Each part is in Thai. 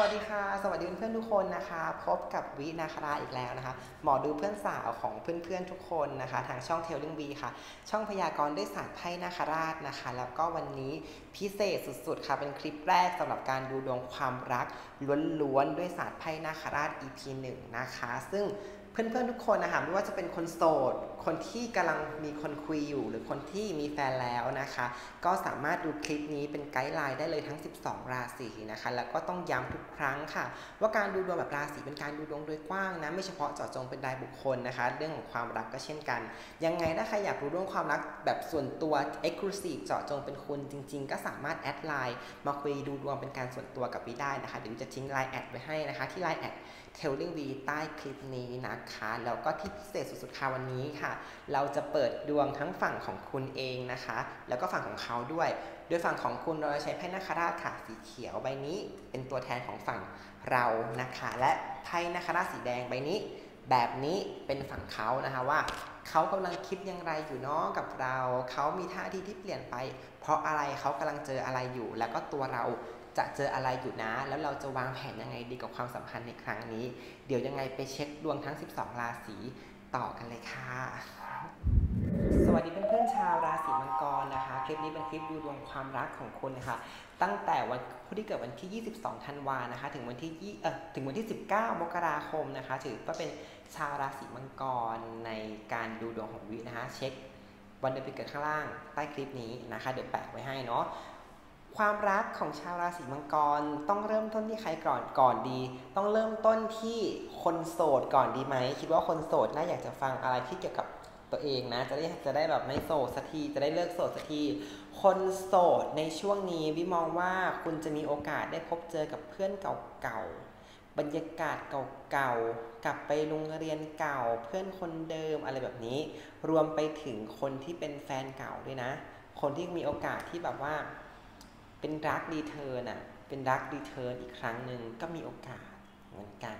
วัสดีค่ะ สวัสดีเพื่อนๆทุกคนนะคะ พบกับวินาคราอีกแล้วนะคะ หมอดูเพื่อนสาวของเพื่อนๆทุกคนนะคะ ทางช่องเทลลิงวีค่ะ ช่องพยากรณ์ด้วยศาสตร์ไพ่นาคราชนะคะ แล้วก็วันนี้พิเศษสุดๆค่ะ เป็นคลิปแรกสำหรับการดูดวงความรักล้วนๆด้วยศาสตร์ไพ่นาคราช EP 1นะคะ ซึ่ง เพื่อนๆทุกคนนะคะไม่ว่าจะเป็นคนโสด คนที่กำลังมีคนคุยอยู่ หรือคนที่มีแฟนแล้วนะคะ ก็สามารถดูคลิปนี้เป็นไกด์ไลน์ได้เลยทั้ง 12 ราศีนะคะ แล้วก็ต้องย้ำทุกครั้งค่ะ ว่าการดูดวงแบบราศีเป็นการดูดวงโดยกว้างนะไม่เฉพาะเจาะจงเป็นรายบุคคลนะคะ เรื่องของความรักก็เช่นกัน ยังไงถ้าใครอยากรู้เรื่องความรักแบบส่วนตัว Exclusive เจาะจงเป็นคุณจริง ๆ ก็สามารถแอดไลน์มาคุยดูดวงเป็นการส่วนตัวกับวิได้นะคะเดี๋ยวจะทิ้งไลน์แอดไว้ให้นะคะที่ไลน์แอด Telling V ใต้คลิปนี้นะคะแล้วก็ที่พิเศษสุดๆค่ะวันนี้ค่ะ เราจะเปิดดวงทั้งฝั่งของคุณเองนะคะ แล้วก็ฝั่งของเขาด้วย โดยฝั่งของคุณเราจะใช้ไพ่นาคราชค่ะสีเขียวใบนี้ เป็นตัวแทนของฝั่งเรานะคะ และไพ่นาคราชสีแดงใบนี้ แบบนี้เป็นฝั่งเขานะคะว่าเขากำลังคิดอย่างไรอยู่เนาะกับเรา เขามีท่าทีที่เปลี่ยนไป เพราะอะไรเขากำลังเจออะไรอยู่ แล้วก็ตัวเรา จะเจออะไรอยู่นะ แล้วเราจะวางแผนยังไงดีกับความสัมพันธ์ในครั้งนี้ เดี๋ยวยังไงไปเช็คดวงทั้ง 12 ราศีต่อกันเลยค่ะ สวัสดีเพื่อนๆชาวราศีมังกรนะคะ คลิปนี้เป็นคลิปดูดวงความรักของคุณนะคะ ตั้งแต่วันผู้ที่เกิดวันที่ 22 ธันวานะคะ ถึงวันที่เอ่อถึงวันที่ 19 มกราคมนะคะ ถือว่าเป็นชาวราศีมังกรในการดูดวงของวินะคะ เช็ควันเดือนปีเกิดข้างล่างใต้คลิปนี้นะคะ เดี๋ยวแปะไว้ให้เนาะ ความรักของชาวราศีมังกรต้องเริ่มต้นที่ใครก่อนก่อนดี ต้องเริ่มต้นที่คนโสดก่อนดีไหม คิดว่าคนโสดน่าอยากจะฟังอะไรที่เกี่ยวกับตัวเองนะ จะได้จะได้แบบไม่โสดสักทีจะได้เลิกโสดสักทีคนโสดในช่วงนี้วิมองว่าคุณจะมีโอกาสได้พบเจอกับเพื่อนเก่าๆบรรยากาศเก่าๆกลับไปโรงเรียนเก่า เพื่อนคนเดิมอะไรแบบนี้ รวมไปถึงคนที่เป็นแฟนเก่าด้วยนะ คนที่มีโอกาสที่แบบว่า เป็นรักรีเทิร์นอะเป็นรักรีเทิร์นอีกครั้งหนึ่งก็มีโอกาสเหมือนกัน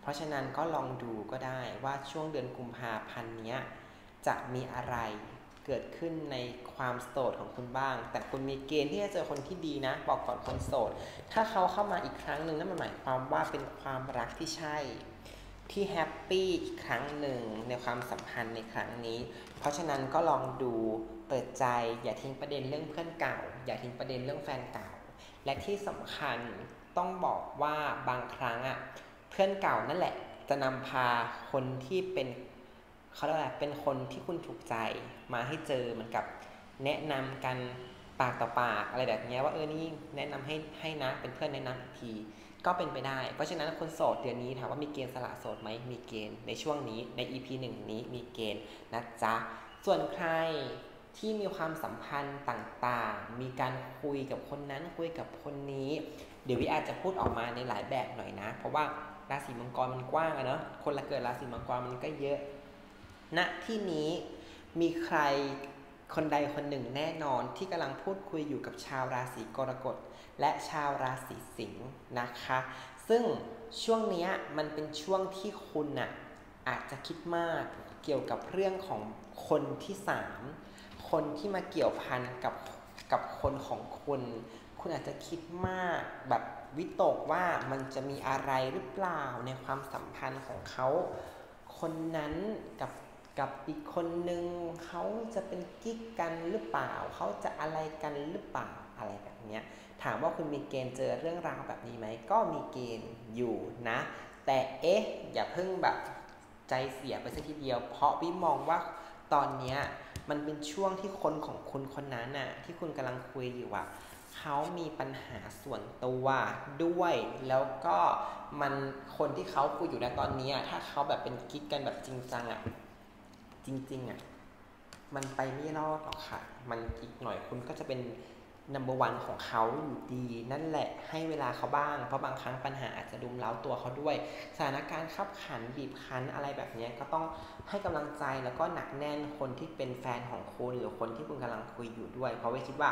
เพราะฉะนั้นก็ลองดูก็ได้ว่าช่วงเดือนกุมภาพันธ์เนี้ยจะมีอะไรเกิดขึ้นในความโสดของคุณบ้าง แต่คุณมีเกณฑ์ที่จะเจอคนที่ดีนะ บอกก่อนคนโสด ถ้าเขาเข้ามาอีกครั้งหนึ่งนั่นหมายความว่าเป็นความรักที่ใช่ ที่แฮปปี้อีกครั้งหนึ่งในความสัมพันธ์ในครั้งนี้ เพราะฉะนั้นก็ลองดูเปิดใจ อย่าทิ้งประเด็นเรื่องเพื่อนเก่า อย่าทิ้งประเด็นเรื่องแฟนเก่า และที่สำคัญต้องบอกว่าบางครั้งอะเพื่อนเก่านั่นแหละ จะนำพาคนที่เป็นเขาเรียกอะไรเป็นคนที่คุณถูกใจมาให้เจอเหมือนกับแนะนำกันปากต่อปากอะไรแบบนี้ว่าเออนี่แนะนำให้ให้นะเป็นเพื่อนแนะนำอีกทีก็เป็นไปได้ เพราะฉะนั้นคนโสดเดือนนี้ถามว่ามีเกณฑ์สละโสดไหมมีเกณฑ์ในช่วงนี้ใน EP 1 นี้มีเกณฑ์นะจ๊ะ ส่วนใคร ที่มีความสัมพันธ์ต่างๆ มีการคุยกับคนนั้นคุยกับคนนี้ เดี๋ยววิอาจจะพูดออกมาในหลายแบบหน่อยนะ เพราะว่าราศีมังกรมันกว้างอะเนาะ คนละเกิดราศีมังกรมันก็เยอะ ณ ที่นี้มีใครคนใดคนหนึ่งแน่นอนที่กำลังพูดคุยอยู่กับชาวราศีกรกฎและชาวราศีสิงห์นะคะ ซึ่งช่วงนี้มันเป็นช่วงที่คุณน่ะอาจจะคิดมากเกี่ยวกับเรื่องของคนที่สาม คนที่มาเกี่ยวพันกับกับคนของคุณ คุณอาจจะคิดมากแบบวิตกว่ามันจะมีอะไรหรือเปล่าในความสัมพันธ์ของเขาคนนั้นกับกับอีกคนนึงเขาจะเป็นกิ๊กกันหรือเปล่า เขาจะอะไรกันหรือเปล่าอะไรแบบนี้ถามว่าคุณมีเกณฑ์เจอเรื่องราวแบบนี้ไหมก็มีเกณฑ์อยู่นะ แต่เอ๊ะอย่าเพิ่งแบบใจเสียไปสักทีเดียว เพราะวิมองว่า ตอนเนี้ยมันเป็นช่วงที่คนของคุณคนนั้นน่ะที่คุณกำลังคุยอยู่อะเขามีปัญหาส่วนตัวด้วย แล้วก็มันคนที่เขาคุยอยู่นะตอนนี้ถ้าเขาแบบเป็นกิ๊กกันแบบจริงจังอะจริงๆอะมันไปไม่รอดหรอกค่ะ มันอีกหน่อยคุณก็จะเป็น number one ของเขาอยู่ดี นั่นแหละให้เวลาเขาบ้าง เพราะบางครั้งปัญหาอาจจะดุมเล้าตัวเขาด้วย สถานการณ์ขับขันบีบคั้นอะไรแบบนี้ก็ต้องให้กำลังใจแล้วก็หนักแน่นคนที่เป็นแฟนของคุณหรือคนที่คุณกำลังคุยอยู่ด้วย เพราะว่าคิดว่า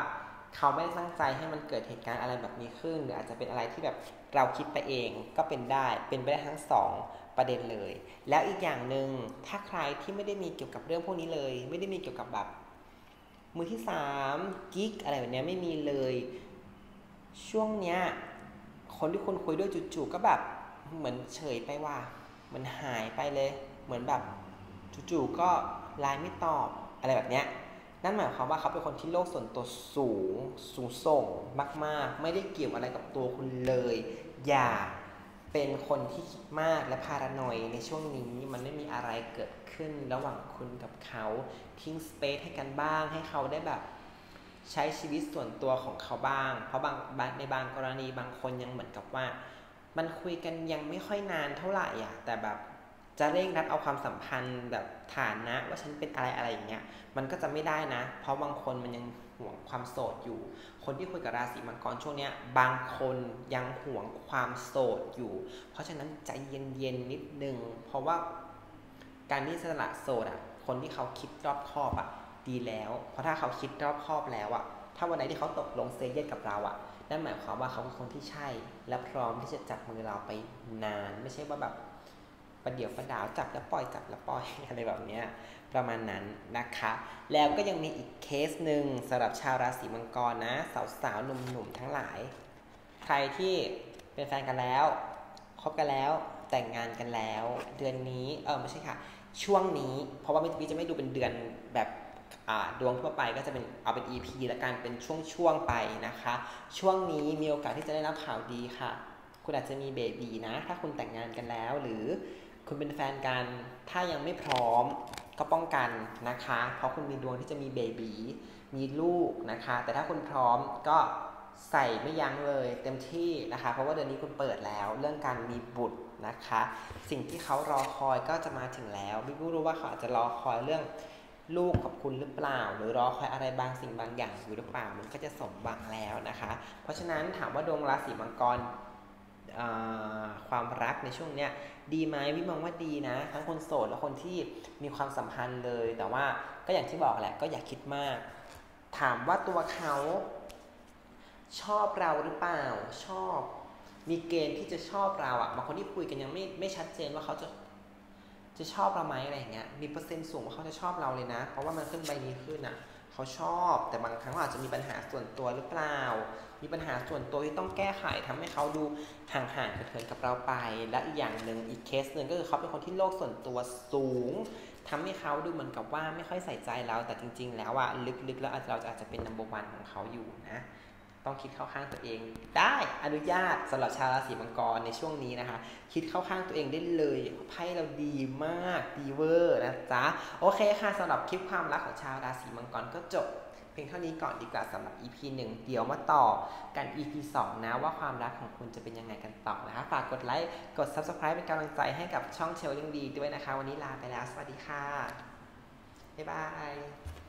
เขาไม่ได้ตั้งใจให้มันเกิดเหตุการณ์อะไรแบบนี้ขึ้น หรืออาจจะเป็นอะไรที่แบบเราคิดไปเองก็เป็นได้เป็นไปได้ทั้งสองประเด็นเลย แล้วอีกอย่างหนึ่งถ้าใครที่ไม่ได้มีเกี่ยวกับเรื่องพวกนี้เลย ไม่ได้มีเกี่ยวกับแบบ มือที่สามกิ๊กอะไรแบบนี้ไม่มีเลย ช่วงเนี้ยคนที่คุณคุยด้วยจู่ๆก็แบบเหมือนเฉยไปว่าเหมือนหายไปเลย เหมือนแบบจู่ๆก็ไลน์ไม่ตอบอะไรแบบเนี้ยนั่นหมายความว่าเขาเป็นคนที่โลกส่วนตัวสูง สูงส่งมาก ๆ ไม่ได้เกี่ยวอะไรกับตัวคุณเลย อย่า เป็นคนที่คิดมากและพารานอยในช่วงนี้มันไม่มีอะไรเกิดขึ้นระหว่างคุณกับเขาทิ้งสเปซให้กันบ้าง ให้เขาได้แบบใช้ชีวิตส่วนตัวของเขาบ้าง เพราะบางในบางกรณีบางคนยังเหมือนกับว่า มันคุยกันยังไม่ค่อยนานเท่าไหร่อะแต่แบบ จะเร่งรัดเอาความสัมพันธ์แบบฐานนะ ว่าฉันเป็นอะไรอะไรอย่างเงี้ยมันก็จะไม่ได้นะ เพราะบางคนมันยังห่วงความโสดอยู่ คนที่คุยกับราศีมังกรช่วงเนี้ยบางคนยังห่วงความโสดอยู่ เพราะฉะนั้นใจเย็นๆนิดนึง เพราะว่าการที่สละโสดอะคนที่เขาคิดรอบคอบอะดีแล้ว เพราะถ้าเขาคิดรอบคอบแล้วอะถ้าวันไหนที่เขาตกลงเซเยสกับเราอะนั่นหมายความว่าเขาเป็นคนที่ใช่ และพร้อมที่จะจับมือเราไปนาน ไม่ใช่ว่าแบบ ประเดี๋ยวประดาวจับแล้วปล่อยจับแล้วปล่อยอะไรแบบนี้ประมาณนั้นนะคะ แล้วก็ยังมีอีกเคสหนึ่งสำหรับชาวราศีมังกรนะสาวๆหนุ่มๆทั้งหลาย ใครที่เป็นแฟนกันแล้วคบกันแล้วแต่งงานกันแล้ว เดือนนี้เออไม่ใช่ค่ะ ช่วงนี้ เพราะว่ามิจะไม่ดูเป็นเดือนแบบดวงทั่วไปก็จะเป็นเอาเป็น EP และการเป็นช่วงๆไปนะคะ ช่วงนี้มีโอกาสที่จะได้รับข่าวดีค่ะ คุณอาจจะมีเบบีนะ ถ้าคุณแต่งงานกันแล้วหรือ คุณเป็นแฟนกัน ถ้ายังไม่พร้อมก็ป้องกันนะคะ เพราะคุณมีดวงที่จะมีเบบีมีลูกนะคะ แต่ถ้าคุณพร้อมก็ใส่ไม่ยั้งเลยเต็มที่นะคะ เพราะว่าเดือนนี้คุณเปิดแล้วเรื่องการมีบุตรนะคะ สิ่งที่เขารอคอยก็จะมาถึงแล้วไม่รู้ว่าเขาอาจจะรอคอยเรื่องลูกกับคุณหรือเปล่า หรือรอคอยอะไรบางสิ่งบางอย่างอยู่หรือเปล่ามันก็จะสมหวังแล้วนะคะ เพราะฉะนั้นถามว่าดวงราศีมังกร ความรักในช่วงเนี้ยดีไหมพี่มองว่าดีนะ ทั้งคนโสดและคนที่มีความสัมพันธ์เลย แต่ว่าก็อย่างที่บอกแหละก็อย่าคิดมาก ถามว่าตัวเขาชอบเราหรือเปล่าชอบ มีเกณฑ์ที่จะชอบเราอะบางคนที่คุยกันยังไม่ไม่ชัดเจนว่าเขาจะจะชอบเราไหมอะไรอย่างเงี้ยมีเปอร์เซ็นต์สูงว่าเขาจะชอบเราเลยนะ เพราะว่ามันขึ้นใบนี้ขึ้นอะ เขาชอบ แต่บางครั้งอาจจะมีปัญหาส่วนตัวหรือเปล่า มีปัญหาส่วนตัวที่ต้องแก้ไขทำให้เขาดูห่างๆเถินกับเราไป และอีกอย่างหนึ่งอีกเคสหนึ่งก็คือเขาเป็นคนที่โลกส่วนตัวสูงทำให้เขาดูเหมือนกับว่าไม่ค่อยใส่ใจเราแต่จริง ๆ แล้วอะลึกๆแล้วอาจจะเราอาจจะเป็นนัมเบอร์วันของเขาอยู่นะ ต้องคิดเข้าข้างตัวเอง ได้อนุญาตสำหรับชาวราศีมังกรในช่วงนี้นะคะ คิดเข้าข้างตัวเองได้เลยไพ่เราดีมากดีเวอร์นะจ๊ะโอเคค่ะสำหรับคลิปความรักของชาวราศีมังกรก็จบเพียงเท่านี้ก่อนดีกว่าสำหรับ EP 1 เดี๋ยวมาต่อกัน EP 2 นะว่าความรักของคุณจะเป็นยังไงกันต่อนะคะฝากกดไลค์กด Subscribe เป็นกำลังใจให้กับช่องเชลลิงดีด้วยนะคะ วันนี้ลาไปแล้ว สวัสดีค่ะ บ๊ายบาย